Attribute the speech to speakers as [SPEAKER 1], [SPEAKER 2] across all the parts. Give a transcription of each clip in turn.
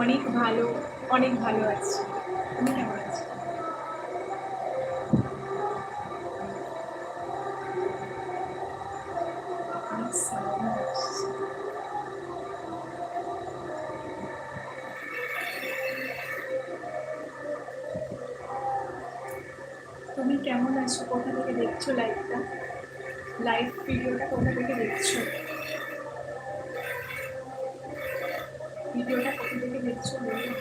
[SPEAKER 1] অনেক ভালো অনেক ভালো আছি। তুমি কেমন আছো। তুমি কেমন আছো? কোথা থেকে দেখছ লাইভটা লাইভ ভিডিওটা কোথা থেকে দেখছ? ভিডিওটা কোথা থেকে দেখছ বলো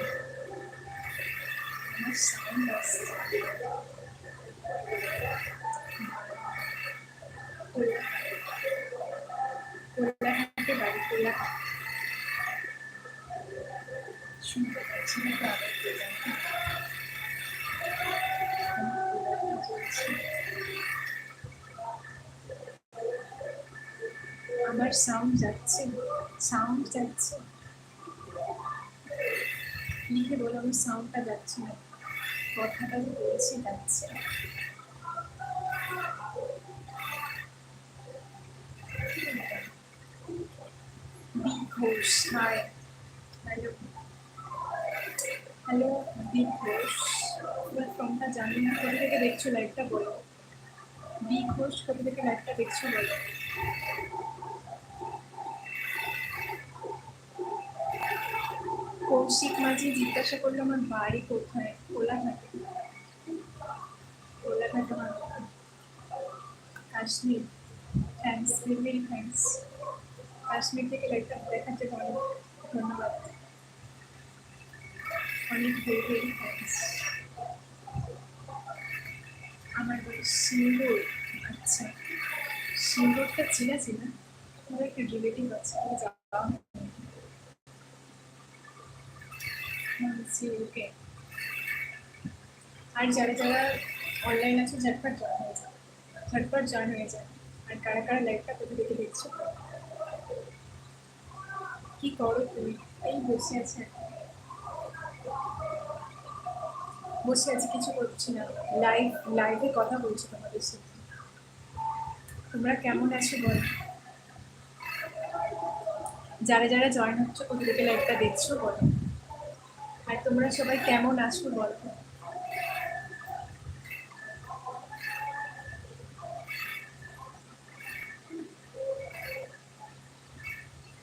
[SPEAKER 1] আমার সাউন্ড আসছে কোলাঘাটে বাড়ি কোলাঘাট শুনতে পাচ্ছি না তো আবার কে জানে। আমি কোলাঘাটে চলছি। আমার সাউন্ড যাচ্ছে সাউন্ড যাচ্ছে লিখে বলো আমার সাউন্ডটা যাচ্ছে না। কথাটা যে বলছি, যাচ্ছে। ঘোষ হ্যালো হ্যালো ঘোষ ফোনটা জানি না, কোথা থেকে দেখছ লাইভটা বলো? বি ঘোষ কোথা থেকে লাইভটা দেখছ বলো? কৌশিক মাঝি জিজ্ঞাসা করল, আমার বাড়ি কোথায়? কোলাঘাটে। কোলাঘাটে আমার Kashmir. Thanks very thanks Kashmir থেকে লাইভটা দেখাচ্ছে অনেক ধন্যবাদ। অনেক ভেরি ভেরি থ্যাংকস আমার বাড়ি সিঙ্গুর। আচ্ছা সিঙ্গুরটা চিনা চিনা আমার একটা রিলেটিভ আছে আমি এই বসে আছে আছি, কিছু করছি না। লাইভ লাইভে কথা বলছি তোমাদের সাথে। তোমরা কেমন আছো বলো? যারা যারা জয়েন হচ্ছে কোথা থেকে লাইভটা দেখছ বলো? আর তোমরা সবাই কেমন আছো বলো?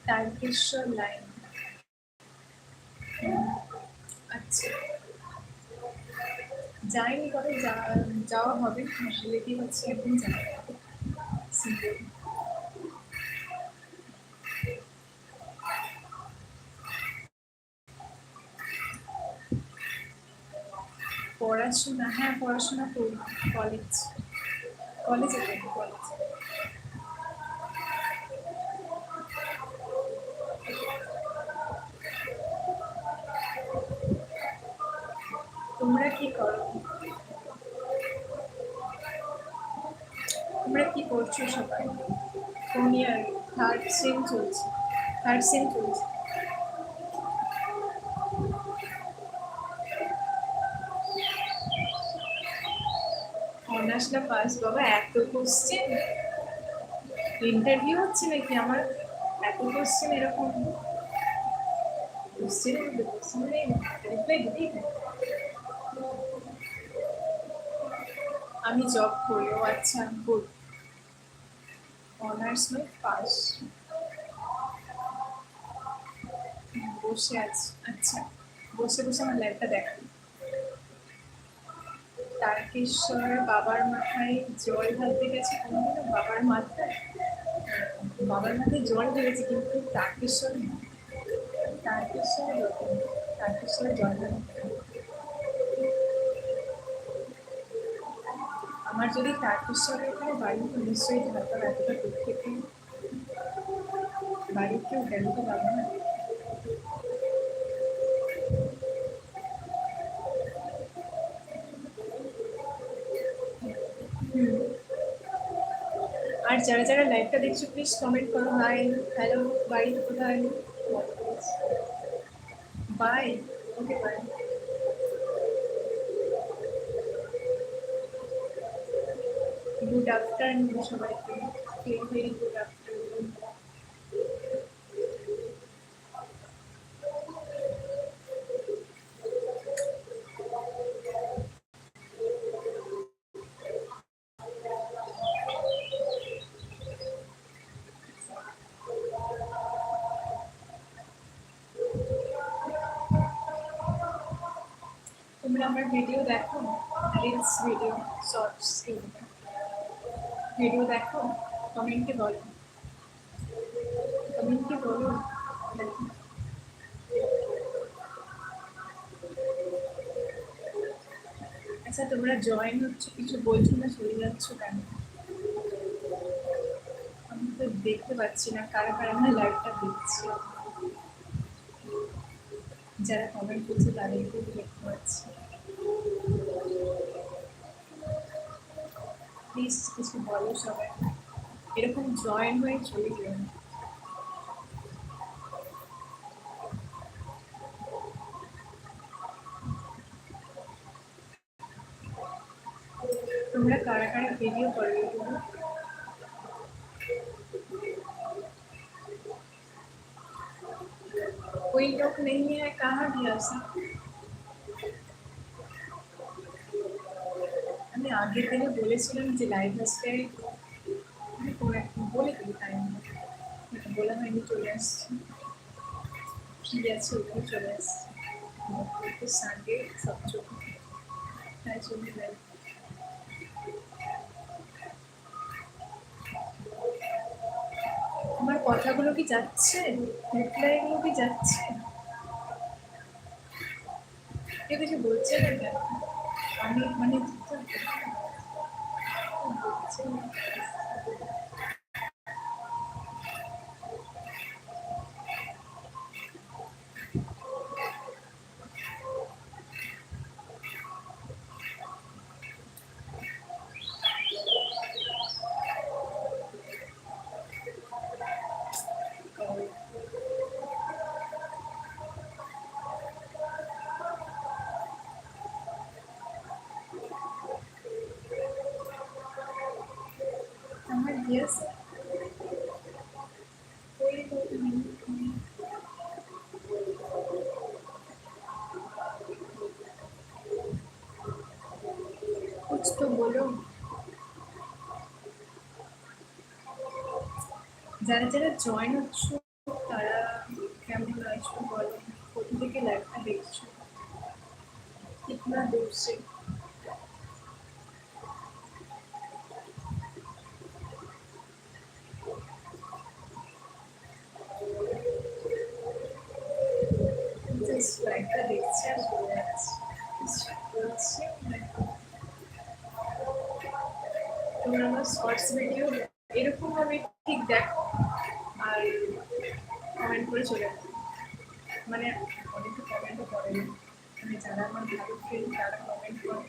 [SPEAKER 1] তারকেশ্বর লাইন। আচ্ছা। যাইনি কবে যাওয়া হবে। রিলেটিভ হচ্ছে একদিন যাওয়া পড়াশোনা হ্যাঁ পড়াশোনা করি। কলেজ কলেজে করি কলেজ তোমরা কি করো? তোমরা কি করছ সবাই? কোন ইয়ার থার্ড সেম চলছে। থার্ড সেম চলছে। না পাস বাবা, এত কোশ্চেন ইন্টারভিউ হচ্ছে নাকি আমার? এত কোশ্চেন এরকম। কোশ্চেন রিপ্লাই দিতেই আমি জব করি, ও আচ্ছা গুড অনার্স নয় পাস বসে আছি আচ্ছা। বসে বসে আমার লাইফটা দেখাই তারকেশ্বর বাবার মাথায় জল ঢালতে গেছে কোনোদিনও? বাবার মাথায়? বাবার মাথায় জল ঢেলেছে কিন্তু তারকেশ্বর তারকেশ্বর তারকেশ্বরে জল আমার যদি তারকেশ্বরের এখানে বাড়ি নিশ্চয়ই ঢালতাম এতটা দূর বাড়ির কেউ গেলে তো পাবো না আর যারা যারা লাইভটা দেখছ প্লিজ কমেন্ট করো হাই হ্যালো বাড়ি কোথায় bye okay bye good afternoon সবাইকে। ভেরি ভেরি গুড আফটারনুন তোমরা আমার ভিডিও দেখো রিলস ভিডিও শর্টস ভিডিও দেখো কমেন্টে বলো? কমেন্টে বলো? আচ্ছা তোমরা জয়েন হচ্ছে, কিছু বলছো না, চলে যাচ্ছ কেন? আমি তো দেখতে পাচ্ছি না, কারা কারা না লাইভটা দেখছি। যারা কমেন্ট করছে, তাদেরকেও দেখতে পাচ্ছি। প্লিজ কিছু বলো সবাই এরকম জয়েন হয়ে চলে গেল তোমরা কারা কারা ভিডিও করবে এগুলো कोई लोग नहीं है कहाँ गया सब আমি আগে থেকে বলেছিলাম যে লাইভ আসতে একটা বলে দিই টাইম বলা হয়নি, চলে আসছি। ফ্রি আছে, ওখানে চলে আসছি। সানডে সব চোখ। তাই জন্য লাইভ আমার কথাগুলো কি যাচ্ছে? রিপ্লাইগুলো কি যাচ্ছে? কেউ কিছু বলছে না কেন? আমি মানে তো বলো যারা যারা জয়েন হচ্ছ, তারা কেমন আছো বলো? কোথা থেকে লাইভটা দেখছ? কিতনা দূর সে শর্টস ভিডিও এরকম ভাবে ঠিক দেখো আর কমেন্ট করে চলে মানে অনেকে কমেন্টও করে মানে যারা আমার ভালো ফ্রেন্ড তারা কমেন্ট করে।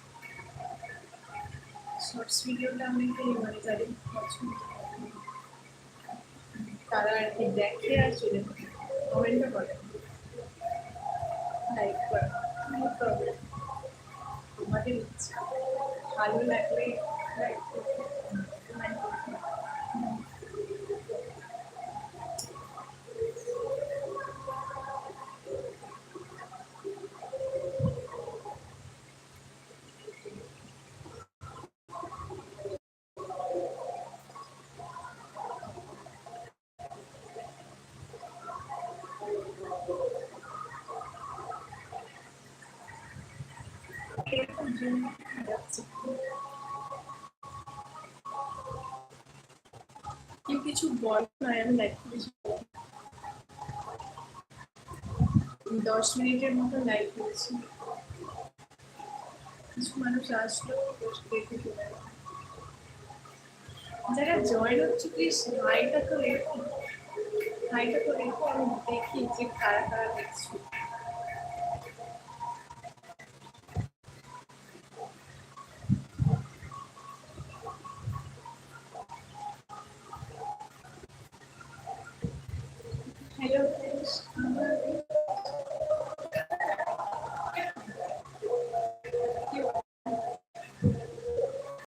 [SPEAKER 1] শর্টস ভিডিওটা অনেকে মানে যাদের পছন্দ, তারা আর কি দেখে আর চলে কমেন্টও করে। লাইক করে। প্রবলেম তোমাদের ইচ্ছা। ভালো লাগলে লাইক কেউ কিছু বল না আমি করেছি দশ মিনিটের মতো লাইক করেছি কিছু মানুষ আসলো দেখে চলে। যারা জয়েন হচ্ছে প্লিজ হাইটা তো রেখো হাইটা তো রেখো আমি দেখি যে কারা কারা দেখছি